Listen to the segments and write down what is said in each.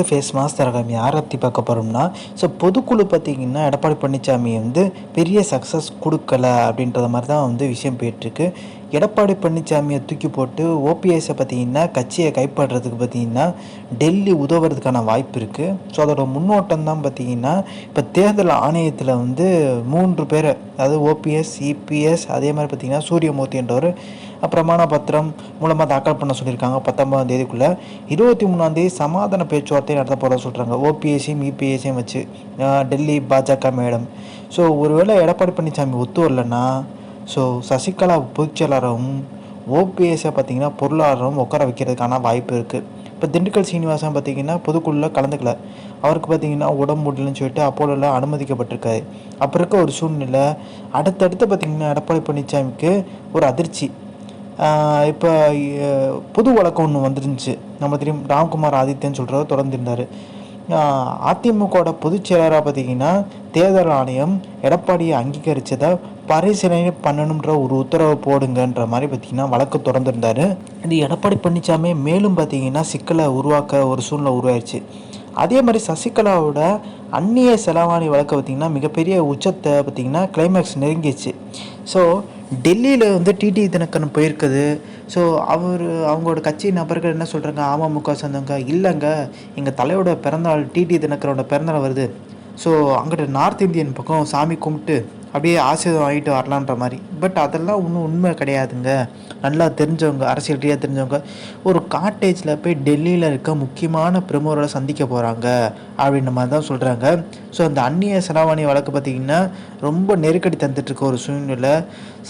To face mass தரகாமி யாரை பற்றி பார்க்க போகிறோம்னா ஸோ பொதுக்குழு பார்த்திங்கன்னா எடப்பாடி பழனிசாமி வந்து பெரிய சக்ஸஸ் கொடுக்கல அப்படின்றத மாதிரி தான் வந்து விஷயம் போயிட்டுருக்கு எடப்பாடி பழனிசாமியை தூக்கி போட்டு ஓபிஎஸை பார்த்தீங்கன்னா கட்சியை கைப்பற்றுறதுக்கு பார்த்தீங்கன்னா டெல்லி உதவுறதுக்கான வாய்ப்பு இருக்குது ஸோ அதோட முன்னோட்டம் தான் பார்த்தீங்கன்னா இப்போ தேர்தல் ஆணையத்தில் வந்து மூன்று பேர் அதாவது ஓபிஎஸ் இபிஎஸ் அதே மாதிரி பார்த்திங்கன்னா சூரியமூர்த்தி என்றவர் பிரமாண பத்திரம் மூலமாக தாக்கல் பண்ண சொல்லியிருக்காங்க பத்தொன்பதாம் தேதிக்குள்ளே. இருபத்தி மூணாந்தேதி சமாதான பேச்சுவார்த்தை நடத்த போகிறத சொல்கிறாங்க ஓபிஎஸையும் இபிஎஸ்சியும் வச்சு டெல்லி பாஜக மேடம். ஸோ ஒருவேளை எடப்பாடி பழனிசாமி ஒத்து வரலன்னா ஸோ சசிகலா பொதுச்செயலாளரும் ஓபிஎஸ்ஸை பார்த்திங்கன்னா பொருளாதாரம் உட்கார வைக்கிறதுக்கான வாய்ப்பு இருக்குது இப்போ திண்டுக்கல் சீனிவாசன் பார்த்திங்கன்னா பொதுக்குழுல கலந்துக்கல. அவருக்கு பார்த்திங்கன்னா உடம்பு முடியலன்னு சொல்லிட்டு அப்போலோவில் அனுமதிக்கப்பட்டிருக்காரு. அப்போ இருக்க ஒரு சூழ்நிலை அடுத்தடுத்து பார்த்திங்கன்னா எடப்பாடி பழனிசாமிக்கு ஒரு அதிர்ச்சி. இப்போ புது வழக்கம் ஒன்று வந்துருந்துச்சு. நம்ம தெரியும் ராம்குமார் ஆதித்யன்னு சொல்கிறவர் தொடர்ந்து இருந்தார். அதிமுகவோட பொதுச் செயலராக பார்த்தீங்கன்னா தேர்தல் ஆணையம் எடப்பாடியை அங்கீகரித்ததை பரிசீலனை பண்ணணுன்ற ஒரு உத்தரவை போடுங்கன்ற மாதிரி பார்த்தீங்கன்னா வழக்கு தொடர்ந்துருந்தார். இது எடப்பாடி பழனிசாமி மேலும் பார்த்தீங்கன்னா சிக்கலை உருவாக்க ஒரு சூழ்நிலை உருவாயிருச்சு. அதே மாதிரி சசிகலாவோட அந்நிய செலவாணி வழக்கு பார்த்திங்கன்னா மிகப்பெரிய உச்சத்தை பார்த்திங்கன்னா கிளைமேக்ஸ் நெருங்கிச்சு ஸோ டெல்லியில் வந்து டிடி தினக்கரன் போயிருக்குது. ஸோ அவர் அவங்களோட கட்சி நபர்கள் என்ன சொல்கிறாங்க அமமுக சொந்தங்க இல்லைங்க. எங்கள் தலையோட பிறந்தநாள் டிடி தினக்கரோட பிறந்தநாள் வருது. ஸோ அங்கிட்ட நார்த் இந்தியன் பக்கம் சாமி கும்பிட்டு அப்படியே ஆசீர்வாதம் வாங்கிட்டு வரலான்ற மாதிரி. பட் அதெல்லாம் ஒன்றும் உண்மை கிடையாதுங்க. நல்லா தெரிஞ்சவங்க அரசியல் ரீதியாக தெரிஞ்சவங்க ஒரு காட்டேஜில் போய் டெல்லியில் இருக்க முக்கியமான பிரமுகரை சந்திக்க போகிறாங்க அப்படின்ற மாதிரி தான் சொல்கிறாங்க ஸோ அந்த அந்நிய செலாவணி வழக்கு பார்த்திங்கன்னா ரொம்ப நெருக்கடி தந்துட்டுருக்க ஒரு சூழ்நிலை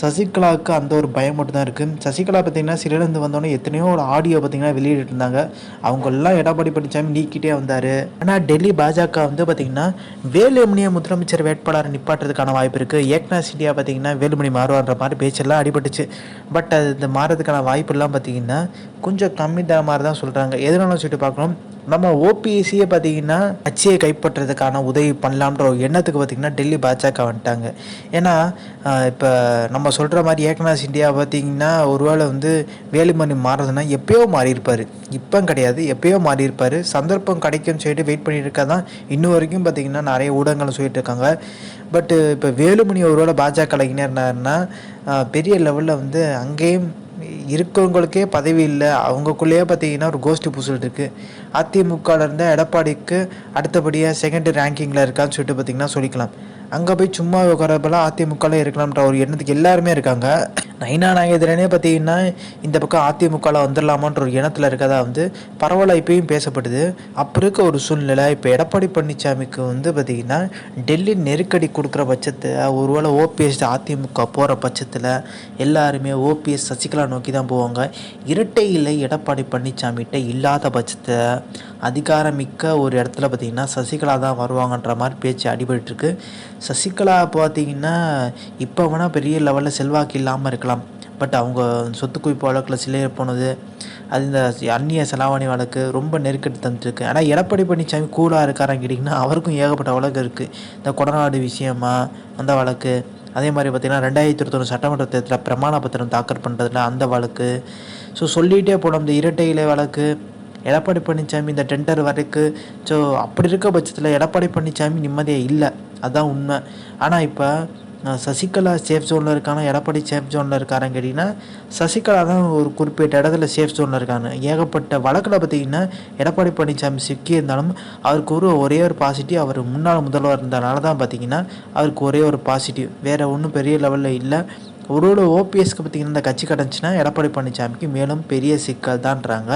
சசிகலாவுக்கு அந்த ஒரு பயம் மட்டும் தான் இருக்குது சசிகலா பார்த்திங்கன்னா சிறையிலேருந்து வந்தோடனே எத்தனையோ ஒரு ஆடியோ பார்த்திங்கன்னா வெளியிட்டு இருந்தாங்க. அவங்கெல்லாம் எடப்பாடி பழனிசாமி நீக்கிட்டே வந்தார். ஆனால் டெல்லி பாஜக வந்து பார்த்திங்கன்னா வேலுமணியை முதலமைச்சர் வேட்பாளர் நிப்பாட்டுறதுக்கான வாய்ப்பு இருக்குது இருக்குது ஏக்நாத் சிண்டியா பார்த்திங்கன்னா வேலுமணி மாறுவான்ற மாதிரி பேச்செல்லாம் அடிபட்டுச்சு. பட் அது இந்த மாறதுக்கான வாய்ப்புலாம் பார்த்திங்கன்னா கொஞ்சம் கம்மி தான் மாதிரி தான் சொல்கிறாங்க எதனாலும் சொல்லிட்டு பார்க்கணும் நம்ம ஓபிஎஸ்சியை பார்த்தீங்கன்னா கட்சியை கைப்பற்றுறதுக்கான உதவி பண்ணலான்ற ஒரு எண்ணத்துக்கு பார்த்தீங்கன்னா டெல்லி பாஜக வந்துட்டாங்க. ஏன்னா இப்போ நம்ம சொல்கிற மாதிரி ஏக்நாத் இந்தியா பார்த்தீங்கன்னா ஒருவேளை வந்து வேலுமணி மாறுறதுன்னா எப்பயோ மாறியிருப்பார். இப்போ கிடையாது எப்பயோ மாறியிருப்பார். சந்தர்ப்பம் கிடைக்கும்னு சொல்லிட்டு வெயிட் பண்ணியிருக்கா தான் இன்னும் வரைக்கும் பார்த்திங்கன்னா நிறைய ஊடகங்கள் சொல்லிட்டு இருக்காங்க. பட்டு இப்போ வேலுமணி ஒருவேளை பாஜக கலைஞர்னாருன்னா பெரிய லெவலில் வந்து அங்கேயும் இருக்கவங்களுக்கே பதவி இல்லை. அவங்கக்குள்ளேயே பார்த்தீங்கன்னா ஒரு கோஷ்டி பூசல் இருக்குது அதிமுகவில் இருந்த எடப்பாடிக்கு அடுத்தபடியாக செகண்ட் ரேங்கிங்கில் இருக்கான்னு சொல்லிட்டு பார்த்தீங்கன்னா சொல்லிக்கலாம். அங்கே போய் சும்மா உட்காரப்பெல்லாம் அதிமுகவில் இருக்கலாம்ன்ற ஒரு எண்ணத்துக்கு எல்லாருமே இருக்காங்க. நைனா நாகேந்திரனே பார்த்தீங்கன்னா இந்த பக்கம் அதிமுகவில் வந்துடலாமான்ற ஒரு எண்ணத்தில் இருக்கதா வந்து பரவாயில்ல இப்பயும் பேசப்படுது. அப்போ இருக்க ஒரு சூழ்நிலை இப்போ எடப்பாடி பழனிசாமிக்கு வந்து பார்த்திங்கன்னா டெல்லி நெருக்கடி கொடுக்குற பட்சத்தை ஒருவேளை ஓபிஎஸ் அதிமுக போகிற பட்சத்தில் எல்லாருமே ஓபிஎஸ் சசிகலா நோக்கி தான் போவாங்க. இரட்டை இல்லை எடப்பாடி பழனிசாமிகிட்ட இல்லாத பட்சத்தை அதிகாரமிக்க ஒரு இடத்துல பார்த்திங்கன்னா சசிகலா தான் வருவாங்கன்ற மாதிரி பேச்சு அடிபட்டுருக்கு. சசிகலா பார்த்தீங்கன்னா இப்போ வேணால் பெரிய லெவலில் செல்வாக்கு இல்லாமல் இருக்கலாம். பட் அவங்க சொத்து குவிப்பு வழக்கில் சிலைய போனது அது இந்த அந்நிய செலாவணி வழக்கு ரொம்ப நெருக்கடி தந்துட்டுருக்கு ஆனால் எடப்பாடி பழனிசாமி கூலாக இருக்காரான்னு கேட்டிங்கன்னா அவருக்கும் ஏகப்பட்ட வழக்கு இருக்குது இந்த கொடநாடு விஷயமா அந்த வழக்கு அதே மாதிரி பார்த்திங்கன்னா ரெண்டாயிரத்தி இருபத்தொன்று சட்டமன்ற தேர்தலில் பிரமாண பத்திரம் தாக்கல் பண்ணுறதுல அந்த வழக்கு. ஸோ சொல்லிகிட்டே போனோம் இந்த இரட்டை இலை வழக்கு. எடப்பாடி பழனிசாமி இந்த டெண்டர் வரைக்கு ஸோ அப்படி இருக்க பட்சத்தில் எடப்பாடி பழனிசாமி நிம்மதியாக இல்லை. அதுதான் உண்மை. ஆனால் இப்போ சசிகலா சேஃப் ஜோனில் இருக்கானா? எடப்பாடி சேஃப் ஜோனில் இருக்காரான்னு கேட்டிங்கன்னா சசிகலா தான் ஒரு குறிப்பிட்ட இடத்துல சேஃப் ஜோனில் இருக்காங்க. ஏகப்பட்ட வழக்கில் பார்த்திங்கன்னா எடப்பாடி பழனிசாமி சிக்கியிருந்தாலும் அவருக்கு ஒரு ஒரே ஒரு பாசிட்டிவ் அவர் முன்னாள் முதல்வர் இருந்தனால தான் பார்த்திங்கன்னா அவருக்கு ஒரே ஒரு பாசிட்டிவ் வேறு ஒன்றும் பெரிய லெவலில் இல்லை. ஒரு ஒரு ஓபிஎஸ்க்கு பார்த்திங்கன்னா இந்த கட்சி கிடந்துச்சுன்னா எடப்பாடி பழனிசாமிக்கு மேலும் பெரிய சிக்கல் தான்றாங்க.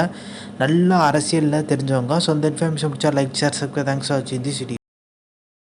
நல்லா அரசியலில் தெரிஞ்சவங்க. ஸோ இந்த இன்ஃபர்மேஷன் பிடிச்சா like share subscribe thanks for வாட்சிங் தி சிடி